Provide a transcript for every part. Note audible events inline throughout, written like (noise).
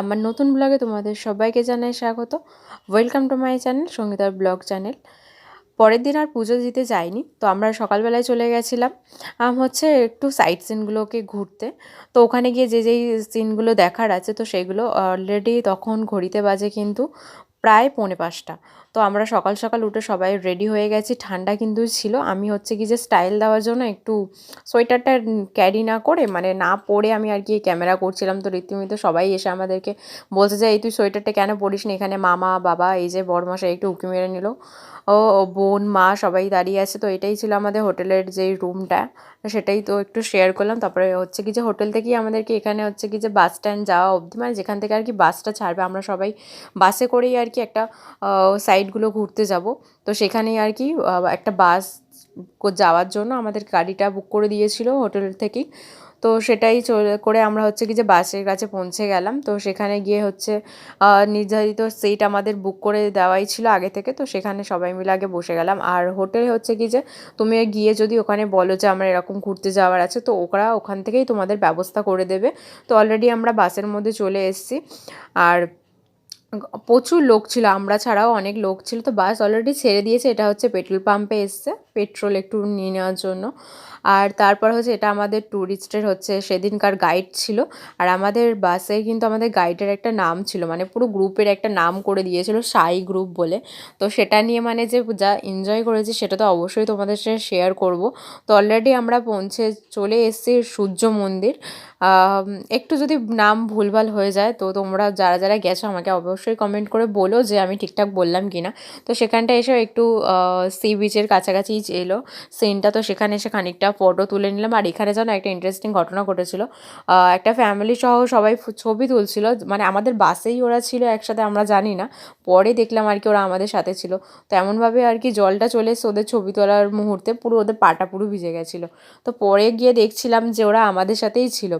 আমার নতুন ব্লগে তোমাদের সবাইকে জানাই স্বাগত। ওয়েলকাম টু মাই চ্যানেল সঙ্গীতার ব্লগ চ্যানেল পরের দিন আর পুজো দিতে যাইনি, তো আমরা সকালবেলায় চলে গেছিলাম। হচ্ছে একটু সাইট সিনগুলোকে ঘুরতে। তো ওখানে গিয়ে যে যেই সিনগুলো দেখার আছে, তো সেগুলো অলরেডি তখন ঘড়িতে বাজে কিন্তু প্রায় পৌনে পাঁচটা। তো আমরা সকাল সকাল উঠে সবাই রেডি হয়ে গেছি। ঠান্ডা কিন্তু ছিল। আমি হচ্ছে কি যে স্টাইল দেওয়ার জন্য একটু সোয়েটারটা ক্যারি না করে মানে না পরে আমি আর কি ক্যামেরা করছিলাম। তো রীতিমতো সবাই এসে আমাদেরকে বলছে যে, এই তুই সোয়েটারটা কেন পরিস না এখানে মামা, বাবা, এই যে বড়মশাই একটু উঁকি মেরে নিল। ও বোন, মা সবাই দাঁড়িয়ে আছে। তো এটাই ছিল আমাদের হোটেলের যেই রুমটা। সেটাই তো একটু শেয়ার করলাম। তারপরে হচ্ছে কি যে হোটেল থেকেই আমাদেরকে এখানে হচ্ছে কি যে বাস স্ট্যান্ড যাওয়া অবধি মানে যেখান থেকে আর কি বাসটা ছাড়বে, আমরা সবাই বাসে করেই আর কি একটা সাইডগুলো ঘুরতে যাব। তো সেখানেই আর কি একটা বাস যাওয়ার জন্য আমাদের গাড়িটা বুক করে দিয়েছিল হোটেল থেকেই। তো সেটাই করে আমরা হচ্ছে কি যে বাসের কাছে পৌঁছে গেলাম। তো সেখানে গিয়ে হচ্ছে নির্ধারিত সিট আমাদের বুক করে দেওয়াই ছিল আগে থেকে। তো সেখানে সবাই মিলে আগে বসে গেলাম। আর হোটেলে হচ্ছে কি যে, তুমি গিয়ে যদি ওখানে বলো যে, আমরা এরকম ঘুরতে যাওয়ার আছে, তো ওরা ওখান থেকেই তোমাদের ব্যবস্থা করে দেবে। তো অলরেডি আমরা বাসের মধ্যে চলে এসেছি। আর প্রচুর লোক ছিল, আমরা ছাড়াও অনেক লোক ছিল। তো বাস অলরেডি ছেড়ে দিয়েছে, এটা হচ্ছে পেট্রোল পাম্পে এসছে। পেট্রোল একটু নিয়ে নেওয়ার জন্য। আর তারপর হচ্ছে এটা আমাদের ট্যুরিস্টের হচ্ছে সেদিনকার গাইড ছিল। আর আমাদের বাসে কিন্তু আমাদের গাইডের একটা নাম ছিল। মানে পুরো গ্রুপের একটা নাম করে দিয়েছিল সাই গ্রুপ বলে। তো সেটা নিয়ে মানে যে যা এনজয় করেছি সেটা তো অবশ্যই তোমাদের সাথে শেয়ার করব। তো অলরেডি আমরা পৌঁছে চলে এসেছি সূর্য মন্দির। একটু যদি নাম ভুলভাল হয়ে যায়, তো তোমরা যারা যারা গেছো আমাকে অবশ্যই কমেন্ট করে বলো যে আমি ঠিকঠাক বললাম কি না তো সেখানটা এসেও একটু সি বিচের কাছাকাছি এলো। সিনটা তো সেখানে এসে খানিকটা ফটো তুলে নিলাম। আর এখানে যেন একটা ইন্টারেস্টিং ঘটনা ঘটেছিল। একটা ফ্যামিলি সহ সবাই ছবি তুলছিল। মানে আমাদের বাসেই ওরা ছিল একসাথে, আমরা জানি না। পরে দেখলাম আর কি ওরা আমাদের সাথে ছিল। তো এমনভাবে আর কি জলটা চলে এসে ওদের ছবি তোলার মুহূর্তে। পুরো ওদের পাটা পুরো ভিজে গেছিল। তো পরে গিয়ে দেখছিলাম যে ওরা আমাদের সাথেই ছিল।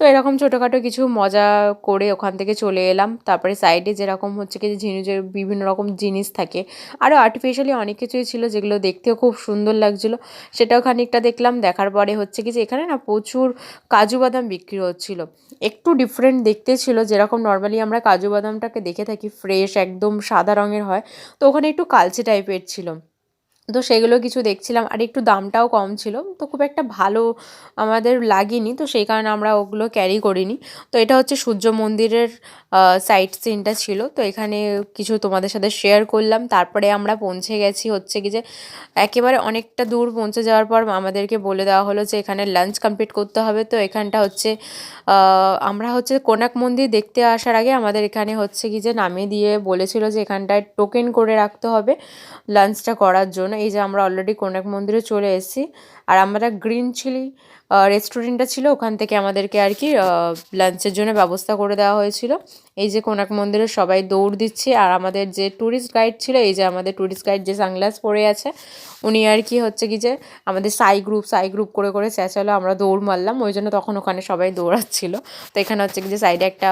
তো এরকম ছোটোখাটো কিছু মজা করে ওখান থেকে চলে এলাম। তারপরে সাইডে যেরকম হচ্ছে কি ঝিনুজের বিভিন্ন রকম জিনিস থাকে। আরও আর্টিফিশিয়ালি অনেক কিছুই ছিল যেগুলো দেখতেও খুব সুন্দর লাগছিল। সেটাও খানিকটা দেখলাম। দেখার পরে হচ্ছে কি যে এখানে না প্রচুর কাজু বাদাম বিক্রি হচ্ছিল। একটু ডিফারেন্ট দেখতে ছিল। যেরকম নর্মালি আমরা কাজু বাদামটাকে দেখে থাকি ফ্রেশ একদম সাদা রঙের হয়। তো ওখানে একটু কালচে টাইপের ছিল। তো সেগুলো কিছু দেখছিলাম, আর একটু দামটাও কম ছিল, তো খুব একটা ভালো আমাদের লাগেনি, তো সেই কারণে আমরা ওগুলো ক্যারি করিনি। তো এটা হচ্ছে সূর্য মন্দিরের সাইট সিনটা ছিল। তো এখানে কিছু তোমাদের সাথে শেয়ার করলাম। তারপরে আমরা পৌঁছে গেছি হচ্ছে কি যে, একেবারে অনেকটা দূর পৌঁছে যাওয়ার পর আমাদেরকে বলে দেওয়া হলো যে, এখানে লাঞ্চ কমপ্লিট করতে হবে। তো এখানটা হচ্ছে আমরা হচ্ছে কোনাক মন্দির দেখতে আসার আগে আমাদের এখানে হচ্ছে কি যে, নামিয়ে দিয়ে বলেছিল যে, এখানটায় টোকেন করে রাখতে হবে লাঞ্চটা করার জন্য। এই যে আমরা অলরেডি কোনাক মন্দিরে চলে এসেছি। আর আমরা গ্রিন চিলি রেস্টুরেন্টটা ছিল, ওখান থেকে আমাদেরকে আর কি লাঞ্চের জন্য ব্যবস্থা করে দেওয়া হয়েছিল। এই যে কোনাক মন্দিরে সবাই দৌড় দিচ্ছে, আর আমাদের যে ট্যুরিস্ট গাইড ছিল, এই যে আমাদের ট্যুরিস্ট গাইড যে সানগ্লাস পরে আছে, উনি আর কি হচ্ছে কি যে, আমাদের সাই গ্রুপ সাই গ্রুপ করে করে চেঁচালো, আমরা দৌড় মারলাম, ওই জন্য তখন ওখানে সবাই দৌড়াচ্ছিল। তো এখানে হচ্ছে কি যে সাইডে একটা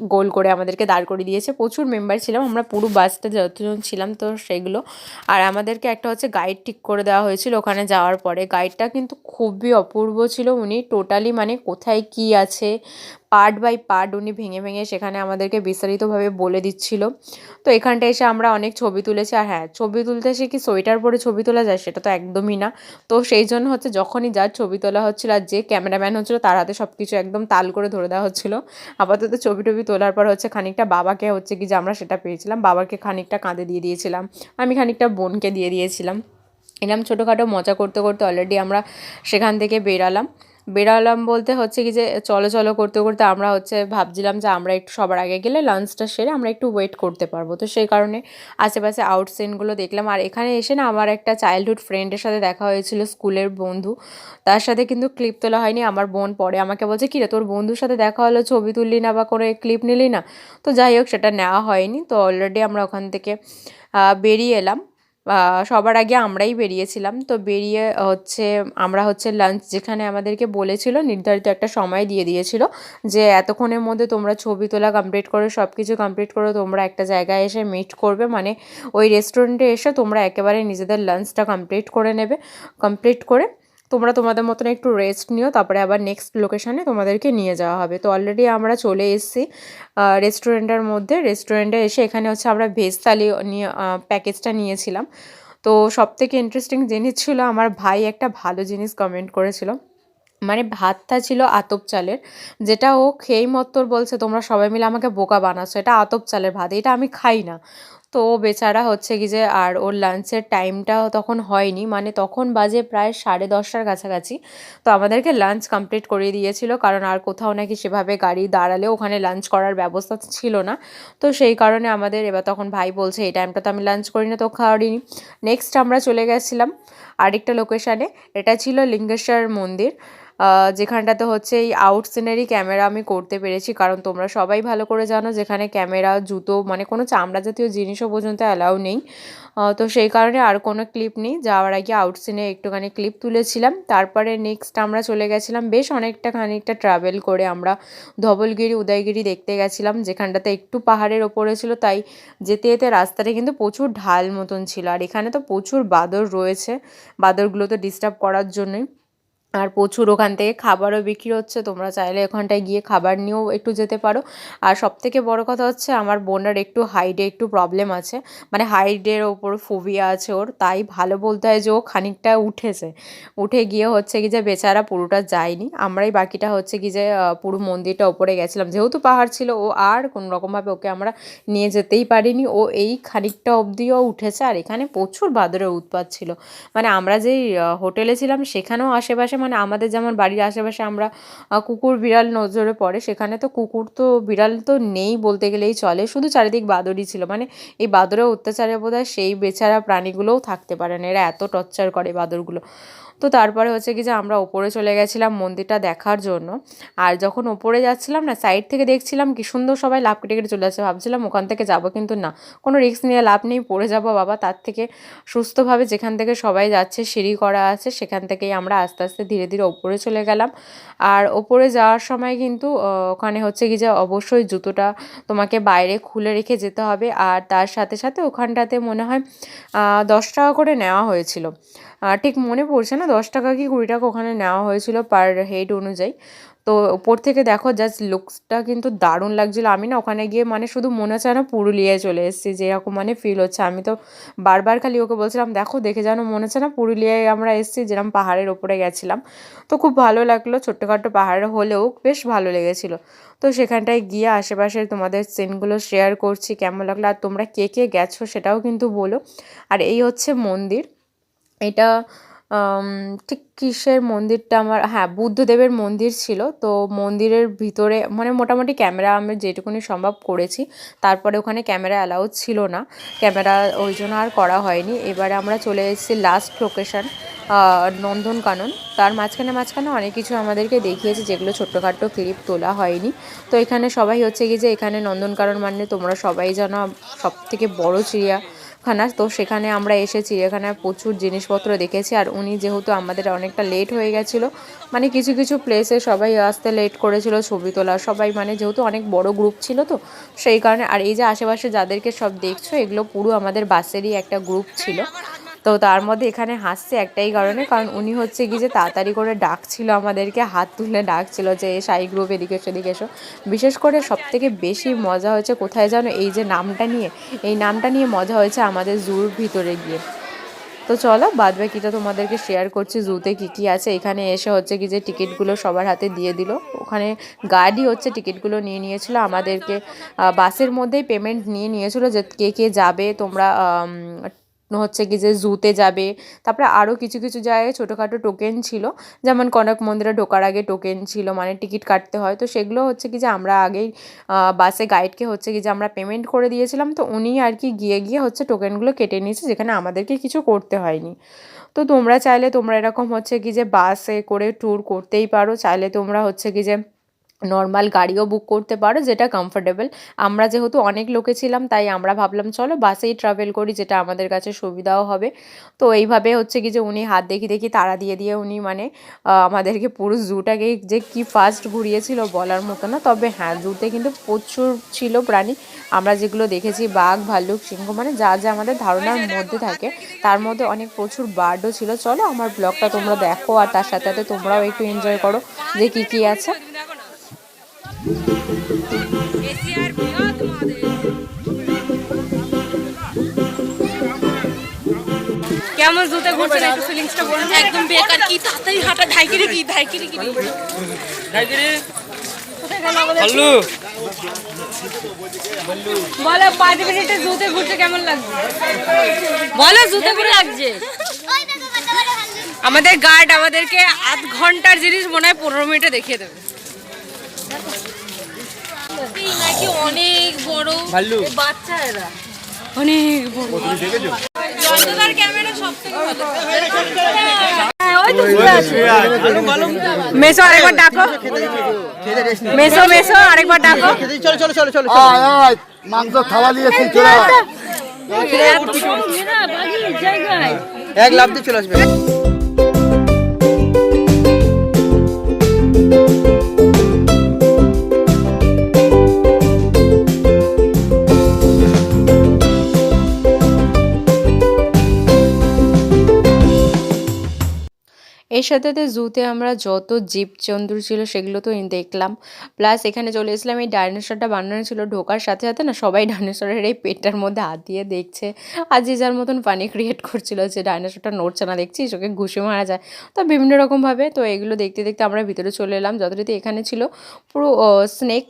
গোল করে আমাদেরকে দাঁড় করিয়ে দিয়েছে। প্রচুর মেম্বার ছিলাম, আমরা পুরো বাসটা যতজন ছিলাম তো সেগুলো। আর আমাদেরকে একটা হচ্ছে গাইড ঠিক করে দেওয়া হয়েছিল ওখানে যাওয়ার পরে। গাইডটা কিন্তু খুবই অপূর্ব ছিল উনি। টোটালি মানে কোথায় কি আছে পার্ট বাই পার্ট উনি ভেঙে ভেঙে সেখানে আমাদেরকে বিস্তারিতভাবে বলে দিচ্ছিল। তো এখানটা এসে আমরা অনেক ছবি তুলেছি। আর হ্যাঁ ছবি তুলতে এসে কি সোয়েটার পরে ছবি তোলা যায় সেটা তো একদমই না। তো সেই জন্য হচ্ছে যখনই যার ছবি তোলা হচ্ছিল আর যে ক্যামেরাম্যান হচ্ছিল তার হাতে সব কিছু একদম তাল করে ধরে দেওয়া হচ্ছিল। আপাতত ছবি টবি তোলার পর হচ্ছে খানিকটা বাবাকে হচ্ছে কি যে আমরা সেটা পেয়েছিলাম। বাবাকে খানিকটা কাঁধে দিয়ে দিয়েছিলাম। আমি খানিকটা বোনকে দিয়ে দিয়েছিলাম। এরম ছোটোখাটো মজা করতে করতে অলরেডি আমরা সেখান থেকে বেরালাম। বেরালাম বলতে হচ্ছে কি যে, চলো চলো করতে করতে আমরা হচ্ছে ভাবছিলাম যে আমরা একটু সবার আগে গেলে লাঞ্চটা সেরে আমরা একটু ওয়েট করতে পারব। তো সেই কারণে আশেপাশে আউট সিনগুলো দেখলাম। আর এখানে এসে না আমার একটা চাইল্ডহুড ফ্রেন্ডের সাথে দেখা হয়েছিল, স্কুলের বন্ধু। তার সাথে কিন্তু ক্লিপ তোলা হয়নি, আমার বোন পরে। আমাকে বলছে কিরে তোর বন্ধুর সাথে দেখা হলো, ছবি তুললি না বা করে ক্লিপ নিলি না? তো যাই হোক, সেটা নেওয়া হয়নি। তো অলরেডি আমরা ওখান থেকে বেরিয়ে এলাম। সবার আগে আমরাই বেরিয়েছিলাম। তো বেরিয়ে হচ্ছে আমরা হচ্ছে লাঞ্চ যেখানে আমাদেরকে বলেছিল, নির্ধারিত একটা সময় দিয়ে দিয়েছিল যে এতক্ষণের মধ্যে তোমরা ছবি তোলা কমপ্লিট করে সব কিছু কমপ্লিট করে, তোমরা একটা জায়গায় এসে মিট করবে। মানে ওই রেস্টুরেন্টে এসে তোমরা একেবারে নিজেদের লাঞ্চটা কমপ্লিট করে নেবে কমপ্লিট করে তোমরা তোমাদের মতন একটু রেস্ট নিও, তারপরে আবার নেক্সট লোকেশানে তোমাদেরকে নিয়ে যাওয়া হবে। তো অলরেডি আমরা চলে এসেছি রেস্টুরেন্টের মধ্যে। রেস্টুরেন্টে এসে এখানে হচ্ছে আমরা ভেজ থালি নিয়ে প্যাকেজটা নিয়েছিলাম। তো সব থেকে ইন্টারেস্টিং জিনিস ছিল, আমার ভাই একটা ভালো জিনিস কমেন্ট করেছিল। মানে ভাতটা ছিল আতপ চালের, যেটা ও খেয়েই মত্তর বলছে, তোমরা সবাই মিলে আমাকে বোকা বানাচ্ছ, এটা আতপ চালের ভাত, এটা আমি খাই না। তো বেচারা হচ্ছে কি যে, আর ওর লাঞ্চের টাইমটা তখন হয়নি। মানে তখন বাজে প্রায় সাড়ে দশটার কাছাকাছি। তো আমাদেরকে লাঞ্চ কমপ্লিট করিয়ে দিয়েছিল। কারণ আর কোথাও নাকি সেভাবে গাড়ি দাঁড়ালে ওখানে লাঞ্চ করার ব্যবস্থা ছিল না। তো সেই কারণে আমাদের এবার তখন ভাই বলছে, এই টাইমটা তো আমি লাঞ্চ করি না তো খাওয়ারিনি। নেক্সট আমরা চলে গেছিলাম আরেকটা লোকেশানে এটা ছিল লিঙ্গেশ্বর মন্দির। যেখানটাতে হচ্ছে এই আউট সিনারি ক্যামেরা আমি করতে পেরেছি। কারণ তোমরা সবাই ভালো করে জানো যেখানে ক্যামেরা জুতো মানে কোনো চামড়া জাতীয় জিনিসও পর্যন্ত অ্যালাউ নেই। তো সেই কারণে আর কোনো ক্লিপ নেই। যাওয়ার আগে আউট সিনে একটুখানি ক্লিপ তুলেছিলাম। তারপরে নেক্সট আমরা চলে গেছিলাম বেশ অনেকটা খানিকটা ট্রাভেল করে আমরা ধবলগিরি, উদয়গিরি দেখতে গেছিলাম। যেখানটাতে একটু পাহাড়ের ওপরে ছিল, তাই যেতে যেতে রাস্তাটা কিন্তু প্রচুর ঢাল মতন ছিল। আর এখানে তো প্রচুর বাদর রয়েছে। বাদরগুলো তো ডিস্টার্ব করার জন্যই। আর প্রচুর ওখান থেকে খাবারও বিক্রি হচ্ছে। তোমরা চাইলে ওখানটায় গিয়ে খাবার নিয়েও একটু যেতে পারো। আর সবথেকে বড় কথা হচ্ছে আমার বোনের একটু হাইটে একটু প্রবলেম আছে। মানে হাইটের ওপর ফোবিয়া আছে ওর। তাই ভালো বলতে হয় যে ও খানিকটা উঠেছে। উঠে গিয়ে হচ্ছে কি যে বেচারা পুরোটা যায়নি। আমরাই বাকিটা হচ্ছে কি যে পুরো মন্দিরটা ওপরে গেছিলাম। যেহেতু পাহাড় ছিল, ও আর কোনো রকমভাবে ওকে আমরা নিয়ে যেতেই পারিনি। ও এই খানিকটা অবধিও উঠেছে। আর এখানে প্রচুর বাদরের উৎপাত ছিল। মানে আমরা যেই হোটেলে ছিলাম, সেখানেও আশেপাশে মানে আমাদের যেমন বাড়ির আশেপাশে আমরা কুকুর বিড়াল নজরে পড়ে, সেখানে তো কুকুর তো, বিড়াল তো নেই বলতে গেলেই চলে। শুধু চারিদিক বাদরই ছিল। মানে এই বাদরের অত্যাচারে বোধ সেই বেচারা প্রাণীগুলোও থাকতে পারে না। এরা এত টর্চার করে বাদরগুলো। তো তারপরে হচ্ছে কি যে আমরা ওপরে চলে গেছিলাম মন্দিরটা দেখার জন্য। আর যখন ওপরে যাচ্ছিলাম না সাইড থেকে দেখছিলাম কি সুন্দর সবাই লাভ কেটে কেটে চলে আসছে ভাবছিলাম ওখান থেকে যাব, কিন্তু না, কোনো রিস্ক নিয়ে লাভ নেই, পড়ে যাব বাবা। তার থেকে সুস্থভাবে যেখান থেকে সবাই যাচ্ছে, সিঁড়ি করা আছে, সেখান থেকেই আমরা আস্তে আস্তে ধীরে ধীরে ওপরে চলে গেলাম। আর ওপরে যাওয়ার সময় কিন্তু ওখানে হচ্ছে কি যে অবশ্যই জুতোটা তোমাকে বাইরে খুলে রেখে যেতে হবে। আর তার সাথে সাথে ওখানটাতে মনে হয় দশ টাকা করে নেওয়া হয়েছিল। ঠিক মনে পড়ছে না দশ টাকা কি কুড়ি টাকা ওখানে নেওয়া হয়েছিল পার হেড অনুযায়ী। তো ওপর থেকে দেখো জাস্ট লুকসটা কিন্তু দারুণ লাগছিল। আমি না ওখানে গিয়ে মানে শুধু মনে হচ্ছে না পুরুলিয়ায় চলে এসেছি, যেরকম মানে ফিল হচ্ছে। আমি তো বারবার খালি ওকে বলছিলাম, দেখো, দেখে যেন মনে হচ্ছে না পুরুলিয়ায় আমরা এসেছি, যেরকম পাহাড়ের ওপরে গেছিলাম। তো খুব ভালো লাগল ছোট্টখাট্টো পাহাড় হলেও বেশ ভালো লেগেছিলো। তো সেখানটায় গিয়ে আশেপাশে তোমাদের সিনগুলো শেয়ার করছি, কেমন লাগল আর তোমরা কে কে গেছো সেটাও কিন্তু বলো। আর এই হচ্ছে মন্দির। এটা ঠিক কিসের মন্দিরটা আমার হ্যাঁ বুদ্ধদেবের মন্দির ছিল। তো মন্দিরের ভিতরে মানে মোটামুটি ক্যামেরা আমি যেটুকুনি সম্ভব করেছি, তারপরে ওখানে ক্যামেরা অ্যালাউড ছিল না। ক্যামেরা ওই জন্য আর করা হয়নি। এবারে আমরা চলে এসেছি লাস্ট লোকেশান নন্দনকানন। তার মাঝখানে মাঝখানে অনেক কিছু আমাদেরকে দেখিয়েছে, যেগুলো ছোট্টখাট্টো ক্লিপ তোলা হয়নি। তো এখানে সবাই হচ্ছে কি যে এখানে নন্দনকানন মানে তোমরা সবাই জানো সব থেকে বড়ো চিড়িয়া। খানা তো সেখানে আমরা এসে চিড়িয়াখানায় প্রচুর জিনিসপত্র দেখেছি। আর উনি যেহেতু আমাদের অনেকটা লেট হয়ে গেছিল মানে কিছু কিছু প্লেসে সবাই আসতে লেট করেছিল, ছবি তোলা, সবাই মানে যেহেতু অনেক বড় গ্রুপ ছিল তো, সেই কারণে আর এই যে আশেপাশে যাদেরকে সব দেখছ, এগুলো পুরো আমাদের বাসেরই একটা গ্রুপ ছিল। তো তার মধ্যে এখানে হাসছে একটাই কারণে, কারণ উনি হচ্ছে কি যে তাড়াতাড়ি করে ডাকছিল আমাদেরকে, হাত তুলে ডাকছিল যে, এ সাই গ্রুপ এদিকে সেদিকে এসো। বিশেষ করে সব থেকে বেশি মজা হয়েছে কোথায় জানো? এই যে নামটা নিয়ে, এই নামটা নিয়ে মজা হয়েছে আমাদের জুর ভিতরে গিয়ে। তো চলো, বাদ বাকিটা তোমাদেরকে শেয়ার করছি, জুতে কী কী আছে। এখানে এসে হচ্ছে কি যে টিকিটগুলো সবার হাতে দিয়ে দিল। ওখানে গার্ডই হচ্ছে টিকিটগুলো নিয়ে নিয়েছিল, আমাদেরকে বাসের মধ্যেই পেমেন্ট নিয়ে নিয়েছিল যে কে কে যাবে, তোমরা হচ্ছে কি যে জুতে যাবে। তারপরে আরও কিছু কিছু জায়গায় ছোটোখাটো টোকেন ছিল। যেমন কনক মন্দিরে ঢোকার আগে টোকেন ছিল মানে টিকিট কাটতে হয়। তো সেগুলো হচ্ছে কি যে আমরা আগেই বাসে গাইডকে হচ্ছে কি যে আমরা পেমেন্ট করে দিয়েছিলাম। তো উনি আর কি গিয়ে গিয়ে হচ্ছে টোকেনগুলো কেটে নিয়েছে, যেখানে আমাদেরকে কিছু করতে হয়নি। তো তোমরা চাইলে তোমরা এরকম হচ্ছে কি যে বাসে করে ট্যুর করতেই পারো। চাইলে তোমরা হচ্ছে কি যে নর্মাল গাড়িও বুক করতে পারো, যেটা কমফোর্টেবল আমরা যেহেতু অনেক লোকে ছিলাম, তাই আমরা ভাবলাম, চলো বাসেই ট্রাভেল করি, যেটা আমাদের কাছে সুবিধাও হবে। তো এইভাবে হচ্ছে কি যে উনি হাত দেখি দেখি তারা দিয়ে দিয়ে উনি মানে আমাদেরকে পুরো জুটাকে যে কি ফাস্ট ঘুরিয়েছিল বলার মতো না। তবে হ্যাঁ জুতে কিন্তু প্রচুর ছিল প্রাণী। আমরা যেগুলো দেখেছি, বাঘ, ভাল্লুক, সিংহ মানে যা যা আমাদের ধারণার মধ্যে থাকে, তার মধ্যে অনেক প্রচুর বার্ডও ছিল। চলো আমার ব্লগটা তোমরা দেখো, আর তার সাথে সাথে তোমরাও একটু এনজয় করো যে কি কি আছে। এশিয়ার কেমন জুতে ঘুরছে একটু ফিলিংসটা বলুন একদম বেকার। কি তাড়াতাড়ি হাঁটা? কি? কি? হ্যালো বলো পাঁচ মিনিটে জুতে ঘুরতে কেমন লাগছে? বলো জুতে ঘুরে লাগছে? আমাদের গার্ড আমাদেরকে আধ ঘণ্টার জিনিস মনে হয় পনেরো মিনিটে দেখিয়ে দেবে। নাকি অনেক বড় বাচ্চা এরা। অনেক বড়। অন্ধকার ক্যামেরা সব থেকে ভালো। হ্যাঁ। মেসো আরেকবার ডাকো। মেসো মেসো আরেকবার ডাকো। চলো চলো চলো চলো মাংস খাওয়া দিয়েছি চলে। এক লাভ দিয়ে চলে আসবে। এর সাথে জুতে আমরা যত জীবজন্তু ছিল সেগুলো তো দেখলাম। প্লাস এখানে চলে এসেছিলাম, এই ডাইনোসরটা বানানো ছিল ঢোকার সাথে সাথে না সবাই ডাইনোসরের এই পেটটার মধ্যে হাত দিয়ে দেখছে। আর যে যার মতন পানি ক্রিয়েট করছিল যে ডাইনোসরটা নড়ছে না দেখছি চোখে ঘুষে মারা যায়। তো বিভিন্ন রকমভাবে তো এগুলো দেখতে দেখতে আমরা ভিতরে চলে এলাম। যথারীতি এখানে ছিল পুরো স্নেক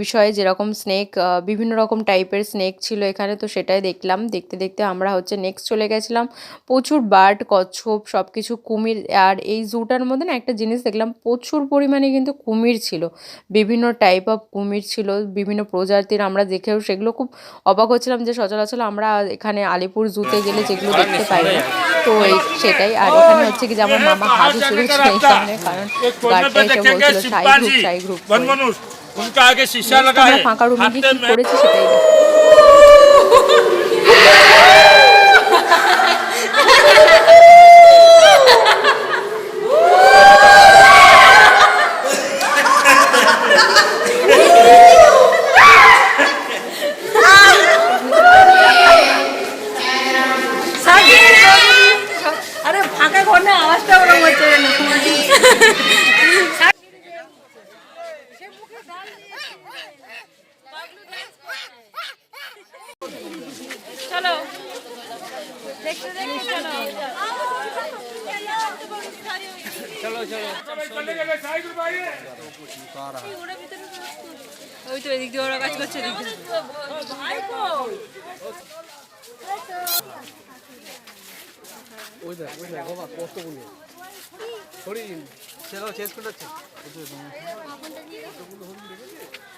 বিষয়ে যেরকম স্নেক বিভিন্ন রকম টাইপের স্নেক ছিল এখানে তো সেটাই দেখলাম। দেখতে দেখতে আমরা হচ্ছে নেক্সট চলে গেছিলাম। প্রচুর বার্ড কচ্ছপ সব কিছু কুমির আর এই জুটার মধ্যে না একটা জিনিস দেখলাম প্রচুর পরিমাণে কিন্তু কুমির ছিল। বিভিন্ন টাইপ অফ কুমির ছিল বিভিন্ন প্রজাতির আমরা দেখেও সেগুলো খুব অবাক হচ্ছিলাম যে সচরাচর আমরা এখানে আলিপুর জুতে গেলে যেগুলো দেখতে পাই না। তো এই সেটাই আর এখানে হচ্ছে কি যে আমার মামা হাজু চলেছে কারণ এসে বলছিল সাই গ্রুপ সাই গ্রুপ उनका आगे शीशा लगा আমরা है ফাঁকা রুমে গিয়ে हाथ কি में করেছি সেটাই দেখো (laughs) ওই তো এদিক দিয়ে ওরা কাজ করছে এদিক দিয়ে। চলো চেঞ্জ করে যাচ্ছে। বলে এই ডিস্টার্ব করো আমাকে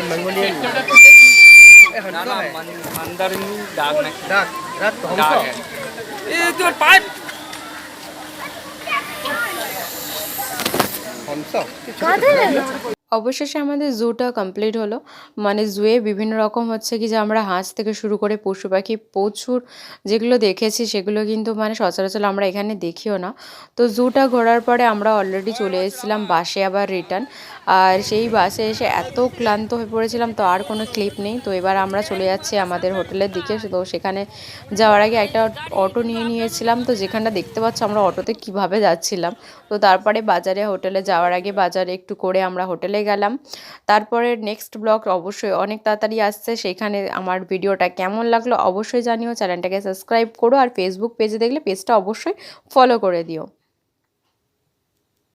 ম্যাজিক দেখাচ্ছে গজ্জাপতি কিচেনে কি লেখা আছে দেখো তো ডাক। তো হংস হংস মন্ডলিং ডাক এই অবশেষে আমাদের জুটা কমপ্লিট হলো। মানে জুয়ে বিভিন্ন রকম হচ্ছে কি যে আমরা হাঁস থেকে শুরু করে পশু পাখি, প্রচুর যেগুলো দেখেছি সেগুলো কিন্তু মানে সচরাচর আমরা এখানে দেখিও না। তো জুটা ঘোরার পরে আমরা অলরেডি চলে এসেছিলাম বাসে আবার রিটার্ন আর সেই বাসে এসে এত ক্লান্ত হয়ে পড়েছিলাম তো আর কোনো ক্লিপ নেই। তো এবার আমরা চলে যাচ্ছি আমাদের হোটেলের দিকে। তো সেখানে যাওয়ার আগে একটা অটো নিয়ে নিয়েছিলাম। তো যেখানটা দেখতে পাচ্ছ আমরা অটোতে কীভাবে যাচ্ছিলাম। তো তারপরে বাজারে হোটেলে যাওয়ার আগে বাজারে একটু করে আমরা হোটেলে গেলাম। তারপরে নেক্সট ব্লগ অবশ্যই অনেক তাড়াতাড়ি আসছে, সেখানে আমার ভিডিওটা কেমন লাগল অবশ্যই জানিও। চ্যানেলটাকে সাবস্ক্রাইব করো আর ফেসবুক পেজে দেখলে পেজটা অবশ্যই ফলো করে দিও।